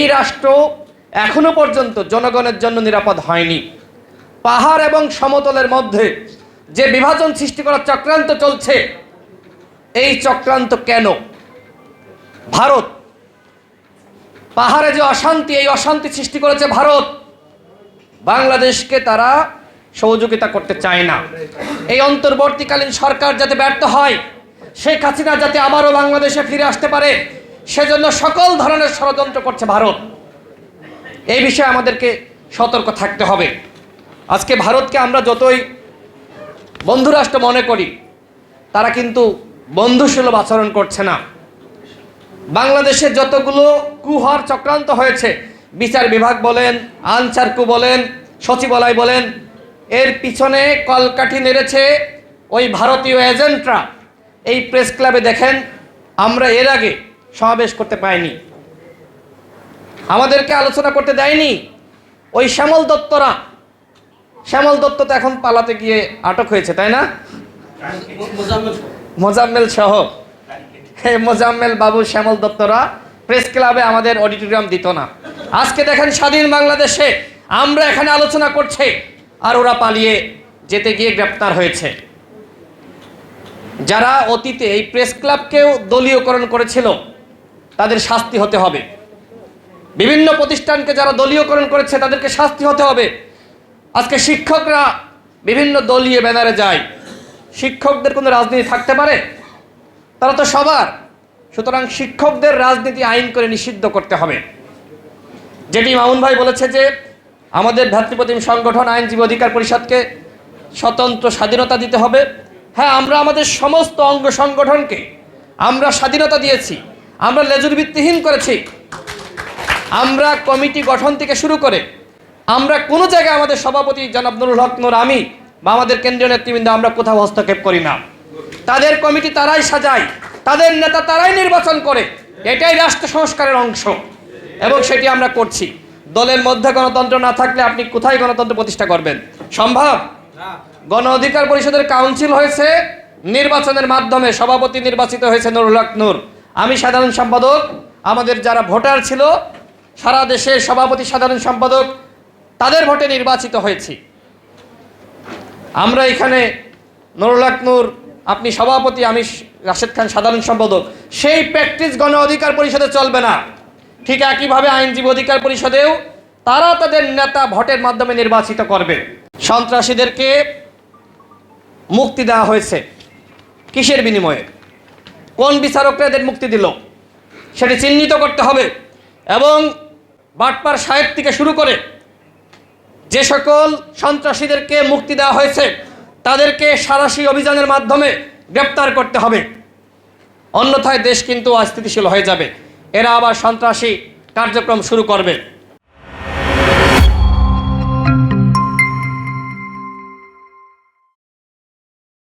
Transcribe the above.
এই রাষ্ট্র এখনও পর্যন্ত জনগণের জন্য নিরাপদ হয়নি। পাহাড় এবং সমতলের মধ্যে যে বিভাজন সৃষ্টি করার চক্রান্ত চলছে, এই চক্রান্ত কেন? ভারত, পাহাড়ে যে অশান্তি, এই অশান্তি সৃষ্টি করেছে ভারত, বাংলাদেশকে তারা সহযোগিতা করতে চায় না। এই অন্তর্বর্তীকালীন সরকার যাতে ব্যর্থ হয়, শেখ হাসিনা যাতে আবারও বাংলাদেশে ফিরে আসতে পারে সেজন্য সকল ধরনের ষড়যন্ত্র করছে ভারত। এই বিষয়ে আমাদেরকে সতর্ক থাকতে হবে। আজকে ভারতকে আমরা যতই বন্ধুরাষ্ট্র মনে করি, তারা কিন্তু বন্ধুসুলভ আচরণ করছে না। বাংলাদেশে যতগুলো কুহার চক্রান্ত হয়েছে, বিচার বিভাগ বলেন আনসার কু বলেন, সচিবালয় বলেন, এর পিছনে কলকাঠি নেড়েছে ওই ভারতীয় এজেন্টরা। এই প্রেস ক্লাবে দেখেন, আমরা এর আগে সমাবেশ করতে পাইনি আমাদেরকে আলোচনা করতে দেয়নি। ওই শ্যামল দত্তরা। শ্যামল দত্ত তো এখন পালাতে গিয়ে আটক হয়েছে, তাই না? মোজাম্মেল সহ। মোজাম্মেল বাবু, শ্যামল দত্তরা, প্রেস ক্লাবে আমাদের অডিটোরিয়াম দিত না। আজকে দেখেন স্বাধীন বাংলাদেশে আমরা এখানে আলোচনা করছি আর ওরা পালিয়ে যেতে গিয়ে গ্রেপ্তার হয়েছে। যারা অতীতে এই প্রেস ক্লাবকেও দলীয়করণ করেছিল তাদের শাস্তি হতে হবে। বিভিন্ন প্রতিষ্ঠানকে যারা দলীয়করণ করেছে, তাদেরকে শাস্তি হতে হবে। আজকে শিক্ষকরা বিভিন্ন দলীয় ব্যানারে যায়। শিক্ষকদের কোনো রাজনীতি থাকতে পারে? তারা তো সবার। সুতরাং শিক্ষকদের রাজনীতি আইন করে নিষিদ্ধ করতে হবে। যেটি মামুন ভাই বলেছে যে, আমাদের ভ্রাতৃপ্রতিম সংগঠন আইনজীবী অধিকার পরিষদকে স্বতন্ত্র স্বাধীনতা দিতে হবে। হ্যাঁ আমরা আমাদের সমস্ত অঙ্গ সংগঠনকে আমরা স্বাধীনতা দিয়েছি। আমরা লেজুর ভিত্তিহীন করেছি। আমরা কমিটি গঠন থেকে শুরু করে আমরা কোনো জায়গায় আমাদের সভাপতি জনাব নুরুল হক নুর আমি বা আমাদের কেন্দ্রীয় নেতৃবৃন্দ আমরা কোথাও হস্তক্ষেপ করি না। তাদের কমিটি তারাই সাজায়, তাদের নেতা তারাই নির্বাচন করে। এটাই রাষ্ট্র সংস্কারের অংশ এবং সেটি আমরা করছি। দলের মধ্যে গণতন্ত্র না থাকলে আপনি কোথায় গণতন্ত্র প্রতিষ্ঠা করবেন? সম্ভব? গণ অধিকার পরিষদের কাউন্সিল হয়েছে, নির্বাচনের মাধ্যমে সভাপতি নির্বাচিত হয়েছে নুরুল হক নূর। আমি সাধারণ সম্পাদক, আমাদের যারা ভোটার ছিল, সারা দেশে সভাপতি সাধারণ সম্পাদক, তাদের ভোটে নির্বাচিত হয়েছি। আমরা এখানে নুরুল হক নূর, আপনি সভাপতি, আমি রাশেদ খান সাধারণ সম্পাদক। সেই প্র্যাকটিস গণ অধিকার পরিষদে চলবে না। ঠিক একইভাবে আইনজীবী অধিকার পরিষদেও তারা তাদের নেতা ভোটের মাধ্যমে নির্বাচিত করবে। সন্ত্রাসীদেরকে মুক্তি দেওয়া হয়েছে কিসের বিনিময়ে? কোন বিচারকরা এদের মুক্তি দিল? সেটি চিহ্নিত করতে হবে। এবং বাটপার সাহেব থেকে শুরু করে যে সকল সন্ত্রাসীদেরকে মুক্তি দেওয়া হয়েছে, তাদেরকে সারাশি অভিযানের মাধ্যমে গ্রেপ্তার করতে হবে। অন্যথায় দেশ কিন্তু অস্থিতিশীল হয়ে যাবে। এরা আবার সন্ত্রাসী কার্যক্রম শুরু করবে।